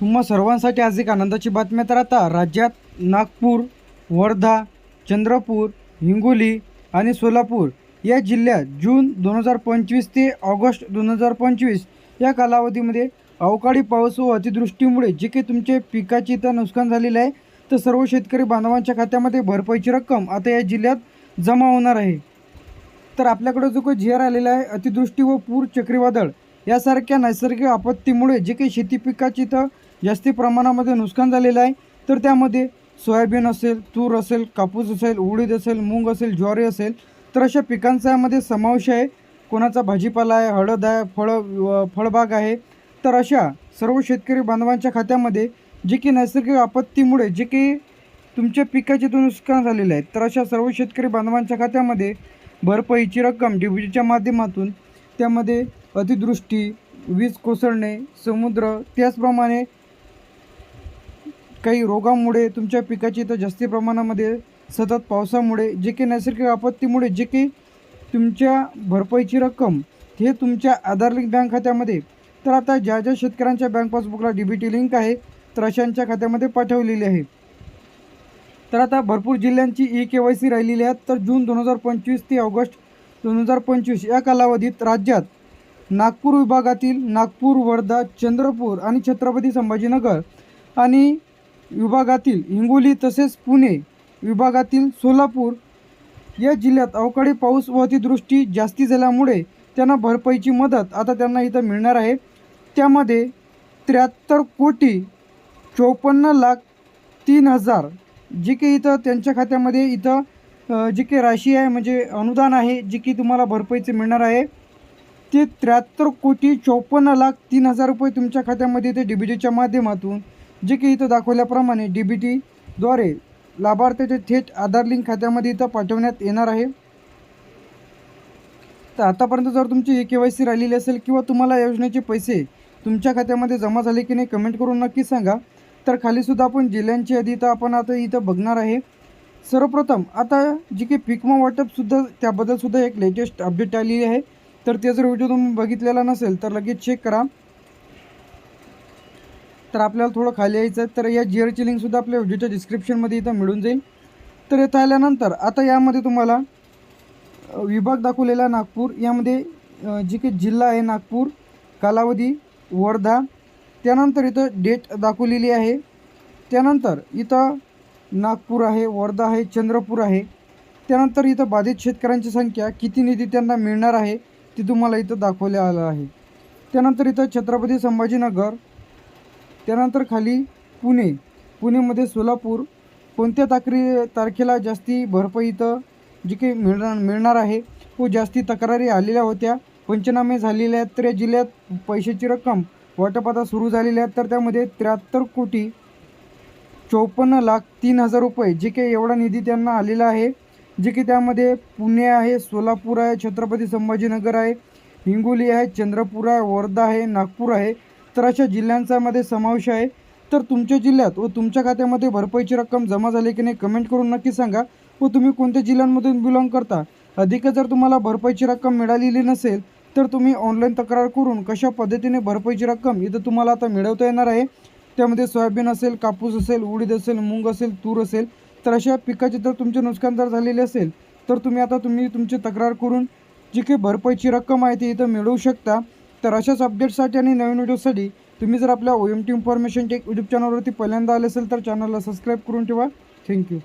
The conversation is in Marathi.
तुम्हा सर्वांसाठी आज एक आनंदाची बातमी तर आता राज्यात नागपूर वर्धा चंद्रपूर हिंगोली आणि सोलापूर या जिल्ह्यात जून दोन हजार पंचवीस ते ऑगस्ट दोन हजार पंचवीस या कालावधीमध्ये अवकाळी पाऊस व अतिवृष्टीमुळे जे काही तुमचे पिकाचे इथं नुकसान झालेलं आहे तर सर्व शेतकरी बांधवांच्या खात्यामध्ये भरपाईची रक्कम आता या जिल्ह्यात जमा होणार आहे. तर आपल्याकडे जो काही झेर आलेला आहे अतिवृष्टी व पूर चक्रीवादळ यासारख्या नैसर्गिक आपत्तीमुळे जे काही शेती पिकाची इथं जास्ती प्रमाणामध्ये नुकसान झालेलं आहे. तर त्यामध्ये सोयाबीन असेल तूर असेल कापूस असेल उडीद असेल मूग असेल ज्वारी असेल तर अशा पिकांचा यामध्ये समावेश आहे. कोणाचा भाजीपाला आहे हळद आहे फळं फळबाग आहे. तर अशा सर्व शेतकरी बांधवांच्या खात्यामध्ये जे की नैसर्गिक आपत्तीमुळे जे की तुमच्या पिकाचे तो नुकसान झालेलं आहे. तर अशा सर्व शेतकरी बांधवांच्या खात्यामध्ये भरपाईची रक्कम डी माध्यमातून त्यामध्ये अतिदृष्टी वीज कोसळणे समुद्र त्याचप्रमाणे काही रोगामुळे तुमच्या पिकाची तर जास्ती प्रमाणामध्ये सतत पावसामुळे जे काही नैसर्गिक आपत्तीमुळे जे काही तुमच्या भरपाईची रक्कम हे तुमच्या आधार लिंक बँक खात्यामध्ये. तर आता ज्या ज्या शेतकऱ्यांच्या बँक पासबुकला डी बी टी लिंक आहे तर अशांच्या खात्यामध्ये पाठवलेली आहे. तर आता भरपूर जिल्ह्यांची ई के वाय सी राहिलेली आहे. तर जून दोन हजार पंचवीस ते ऑगस्ट दोन हजार पंचवीस या कालावधीत राज्यात नागपूर विभागातील नागपूर वर्धा चंद्रपूर आणि छत्रपती संभाजीनगर आणि विभागातील हिंगोली तसेच पुणे विभागातील सोलापूर या जिल्ह्यात अवकाळी पाऊस व अतिवृष्टी जास्ती झाल्यामुळे त्यांना भरपाईची मदत आता त्यांना इथं मिळणार आहे. त्यामध्ये त्र्याहत्तर कोटी चोपन्न लाख तीन हजार जे काही इथं त्यांच्या खात्यामध्ये इथं जे जी काही राशी आहे म्हणजे अनुदान आहे जे की तुम्हाला भरपाईचे मिळणार आहे. ते त्र्याहत्तर कोटी चोपन्न लाख तीन हजार रुपये तुमच्या खात्यामध्ये इथे डी बी डीच्या माध्यमातून जे की इथं दाखवल्याप्रमाणे डी बी टीद्वारे लाभार्थ्याचे थेट आधार लिंक खात्यामध्ये इथं पाठवण्यात येणार आहे. तर आतापर्यंत जर तुमची ए के वाय सी राहिलेली असेल किंवा तुम्हाला या योजनेचे पैसे तुमच्या खात्यामध्ये जमा झाले की नाही कमेंट करून नक्की सांगा. तर खालीसुद्धा आपण जिल्ह्यांची यादी तर आपण आता इथं बघणार आहे. सर्वप्रथम आता जी काही पिकमा वाटपसुद्धा त्याबद्दलसुद्धा एक लेटेस्ट अपडेट आलेली आहे. तर ते जर व्हिडिओ तुम्ही बघितलेला नसेल तर लगेच चेक करा. तर आपल्याला थोडं खाली यायचं आहे. तर या जिअरची लिंकसुद्धा आपल्या व्हिडिओच्या डिस्क्रिप्शनमध्ये इथं मिळून जाईल. तर इथं आल्यानंतर आता यामध्ये तुम्हाला विभाग दाखवलेला नागपूर यामध्ये जी काही जिल्हा आहे नागपूर कालावधी वर्धा त्यानंतर इथं डेट दाखवलेली आहे. त्यानंतर इथं नागपूर आहे वर्धा आहे चंद्रपूर आहे. त्यानंतर इथं बाधित शेतकऱ्यांची संख्या किती निधी त्यांना मिळणार आहे ती तुम्हाला इथं दाखवले आलं आहे. त्यानंतर इथं छत्रपती संभाजीनगर त्यानंतर खाली पुणे. पुणेमध्ये सोलापूर. कोणत्या ताकरी तारखेला जास्ती भरपाई इथं जी काही मिळणार मिळणार आहे व जास्ती तक्रारी आलेल्या होत्या. पंचनामे झालेले आहेत तर या जिल्ह्यात पैशाची रक्कम वाटप आता सुरू झालेली आहेत तर त्यामध्ये त्र्याहत्तर कोटी चौपन्न लाख तीन हजार रुपये जे काही एवढा निधी त्यांना आलेला आहे. जे की त्यामध्ये पुणे आहे सोलापूर आहे छत्रपती संभाजीनगर आहे हिंगोली आहे चंद्रपूर आहे वर्धा आहे नागपूर आहे. तर अशा जिल्ह्यांचा मध्ये समावेश आहे. तर तुमच्या जिल्ह्यात व तुमच्या खात्यामध्ये भरपाईची रक्कम जमा झाली की नाही कमेंट करून नक्की सांगा. व तुम्ही कोणत्या जिल्ह्यांमधून बिलॉंग करता? अधिक जर तुम्हाला भरपाईची रक्कम मिळालेली नसेल तर तुम्ही ऑनलाईन तक्रार करून कशा पद्धतीने भरपाईची रक्कम इथं तुम्हाला आता मिळवता येणार आहे? त्यामध्ये सोयाबीन असेल कापूस असेल उडीद असेल मूग असेल तूर असेल तर अशा पिकाचे जर तुमचे नुकसान जर झालेले असेल तर तुम्ही आता तुम्ही तुमची तक्रार करून जी काही भरपाईची रक्कम आहे ती इथं मिळवू शकता. तर अशाच अपडेट्ससाठी आणि नवीन व्हिडिओसाठी तुम्ही जर आपल्या O M T information tech YouTube चॅनलवरती पहिल्यांदा आले असेल तर चॅनलला सबस्क्राईब करून ठेवा. थँक्यू